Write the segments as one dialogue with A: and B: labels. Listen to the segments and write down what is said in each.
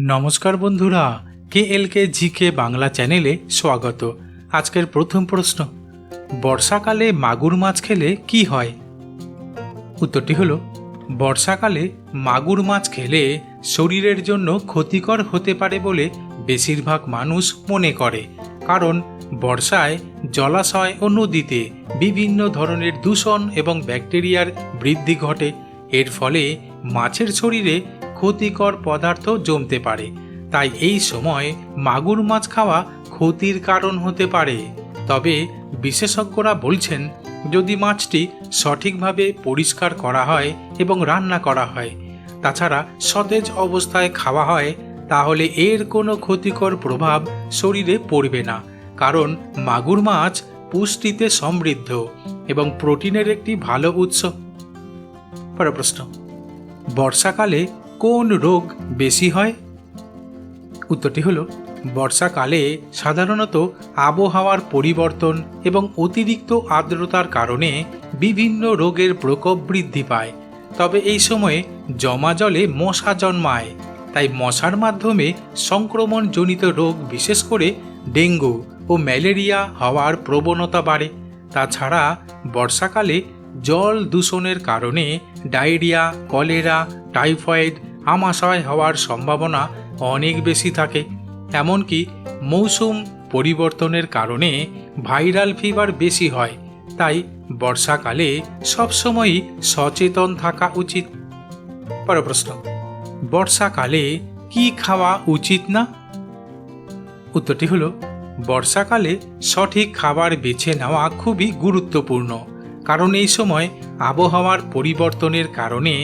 A: নমস্কার বন্ধুরা কে এল কে জি কে বাংলা চ্যানেলে স্বাগত। আজকের প্রথম প্রশ্ন, বর্ষাকালে মাগুর মাছ খেলে কি হয়? উত্তরটি হলো, বর্ষাকালে মাগুর মাছ খেলে শরীরের জন্য ক্ষতিকর হতে পারে বলে বেশিরভাগ মানুষ মনে করে। কারণ, বর্ষায় জলাশয় ও নদীতে বিভিন্ন ধরনের দূষণ এবং ব্যাকটেরিয়ার বৃদ্ধি ঘটে। এর ফলে মাছের শরীরে ক্ষতিকর পদার্থ জমতে পারে। তাই এই সময় মাগুর মাছ খাওয়া ক্ষতির কারণ হতে পারে। তবে বিশেষজ্ঞরা বলছেন, যদি মাছটি সঠিকভাবে পরিষ্কার করা হয় এবং রান্না করা হয়, তাছাড়া সতেজ অবস্থায় খাওয়া হয়, তাহলে এর কোনো ক্ষতিকর প্রভাব শরীরে পড়বে না। কারণ মাগুর মাছ পুষ্টিতে সমৃদ্ধ এবং প্রোটিনের একটি ভালো উৎস। পরের প্রশ্ন। বর্ষাকালে কোন রোগ বেশি হয়? উত্তরটি হলো, বর্ষাকালে সাধারণত আবহাওয়ার পরিবর্তন এবং অতিরিক্ত আর্দ্রতার কারণে বিভিন্ন রোগের প্রকোপ বৃদ্ধি পায়। তবে এই সময়ে জমা জলে মশা জন্মায়, তাই মশার মাধ্যমে সংক্রমণজনিত রোগ, বিশেষ করে ডেঙ্গু ও ম্যালেরিয়া হওয়ার প্রবণতা বাড়ে। তাছাড়া বর্ষাকালে জল দূষণের কারণে ডায়রিয়া, কলেরা, টাইফয়েড আমাশয় হওয়ার সম্ভাবনা অনেক বেশি থাকে। এমনকি মৌসুম পরিবর্তনের কারণে ভাইরাল ফিভার বেশি হয়। তাই বর্ষাকালে সবসময়ই সচেতন থাকা উচিত। পর প্রশ্ন, বর্ষাকালে কি খাওয়া উচিত না? উত্তরটি হলো, বর্ষাকালে সঠিক খাবার বেছে নেওয়া খুবই গুরুত্বপূর্ণ। কারণ এই সময় আবহাওয়ার পরিবর্তনের কারণে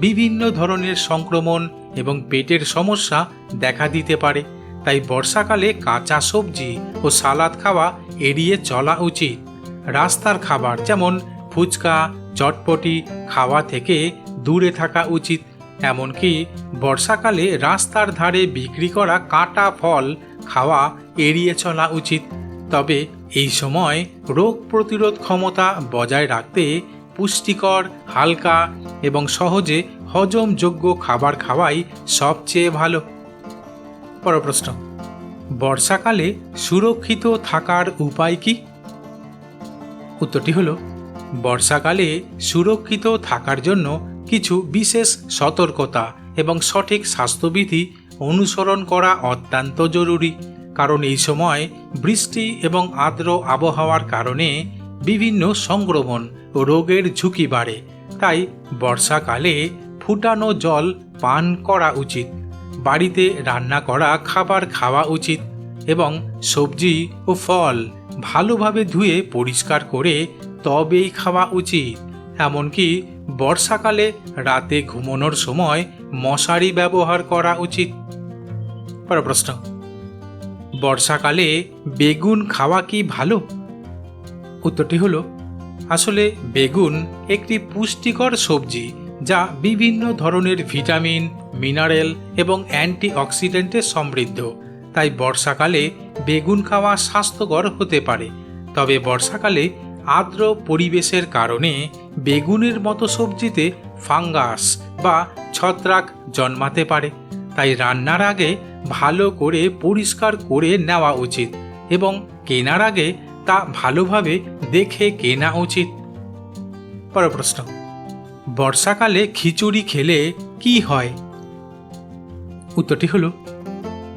A: বিভিন্ন ধরনের সংক্রমণ এবং পেটের সমস্যা দেখা দিতে পারে। তাই বর্ষাকালে কাঁচা সবজি ও সালাদ খাওয়া এড়িয়ে চলা উচিত। রাস্তার খাবার যেমন ফুচকা, চটপটি খাওয়া থেকে দূরে থাকা উচিত। এমনকি বর্ষাকালে রাস্তার ধারে বিক্রি করা কাটা ফল খাওয়া এড়িয়ে চলা উচিত। তবে এই সময় রোগ প্রতিরোধ ক্ষমতা বজায় রাখতে পুষ্টিকর, হালকা এবং সহজে হজমযোগ্য খাবার খাওয়াই সবচেয়ে ভালো। পর প্রশ্ন বর্ষাকালে সুরক্ষিত থাকার উপায় কি? উত্তরটি হলো, বর্ষাকালে সুরক্ষিত থাকার জন্য কিছু বিশেষ সতর্কতা এবং সঠিক স্বাস্থ্যবিধি অনুসরণ করা অত্যন্ত জরুরি, কারণ এই সময় বৃষ্টি এবং আর্দ্র আবহাওয়ার কারণে বিভিন্ন সংক্রমণ রোগের ঝুঁকি বাড়ে। তাই বর্ষাকালে ফুটানো জল পান করা উচিত। বাড়িতে রান্না করা খাবার খাওয়া উচিত এবং সবজি ও ফল ভালোভাবে ধুয়ে পরিষ্কার করে তবেই খাওয়া উচিত। এমনকি বর্ষাকালে রাতে ঘুমানোর সময় মশারি ব্যবহার করা উচিত। পরের প্রশ্ন। বর্ষাকালে বেগুন খাওয়া কি ভালো? উত্তরটি হল, আসলে বেগুন একটি পুষ্টিকর সবজি যা বিভিন্ন ধরনের ভিটামিন, মিনারেল এবং অ্যান্টিঅক্সিডেন্টে সমৃদ্ধ। তাই বর্ষাকালে বেগুন খাওয়া স্বাস্থ্যকর হতে পারে। তবে বর্ষাকালে আর্দ্র পরিবেশের কারণে বেগুনের মতো সবজিতে ফাঙ্গাস বা ছত্রাক জন্মাতে পারে। তাই রান্নার আগে ভালো করে পরিষ্কার করে নেওয়া উচিত এবং কেনার আগে তা ভালোভাবে দেখে কেনা উচিত। পর প্রশ্ন, বর্ষাকালে খিচুড়ি খেলে কি হয়? উত্তরটি হলো,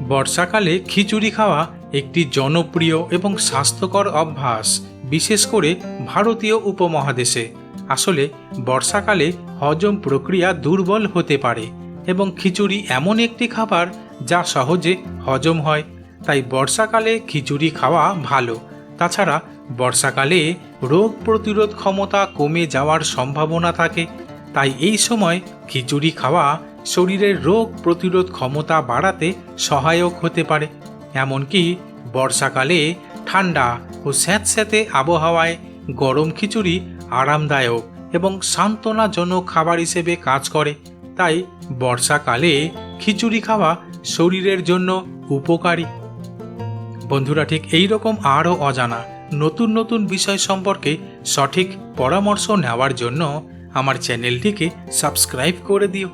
A: বর্ষাকালে খিচুড়ি খাওয়া একটি জনপ্রিয় এবং স্বাস্থ্যকর অভ্যাস, বিশেষ করে ভারতীয় উপমহাদেশে। আসলে, বর্ষাকালে হজম প্রক্রিয়া দুর্বল হতে পারে এবং খিচুড়ি এমন একটি খাবার যা সহজে হজম হয়। তাই বর্ষাকালে খিচুড়ি খাওয়া ভালো। তাছাড়া বর্ষাকালে রোগ প্রতিরোধ ক্ষমতা কমে যাওয়ার সম্ভাবনা থাকে। তাই এই সময় খিচুড়ি খাওয়া শরীরের রোগ প্রতিরোধ ক্ষমতা বাড়াতে সহায়ক হতে পারে। এমনকি বর্ষাকালে ঠান্ডা ও স্যাঁতস্যাঁতে আবহাওয়ায় গরম খিচুড়ি আরামদায়ক এবং সান্ত্বনাজনক খাবার হিসেবে কাজ করে। তাই বর্ষাকালে খিচুড়ি খাওয়া শরীরের জন্য উপকারী। বন্ধুরা, ঠিক এই রকম আরও অজানা, নতুন নতুন বিষয় সম্পর্কে সঠিক পরামর্শ নেওয়ার জন্য আমার চ্যানেলটিকে সাবস্ক্রাইব করে দিও।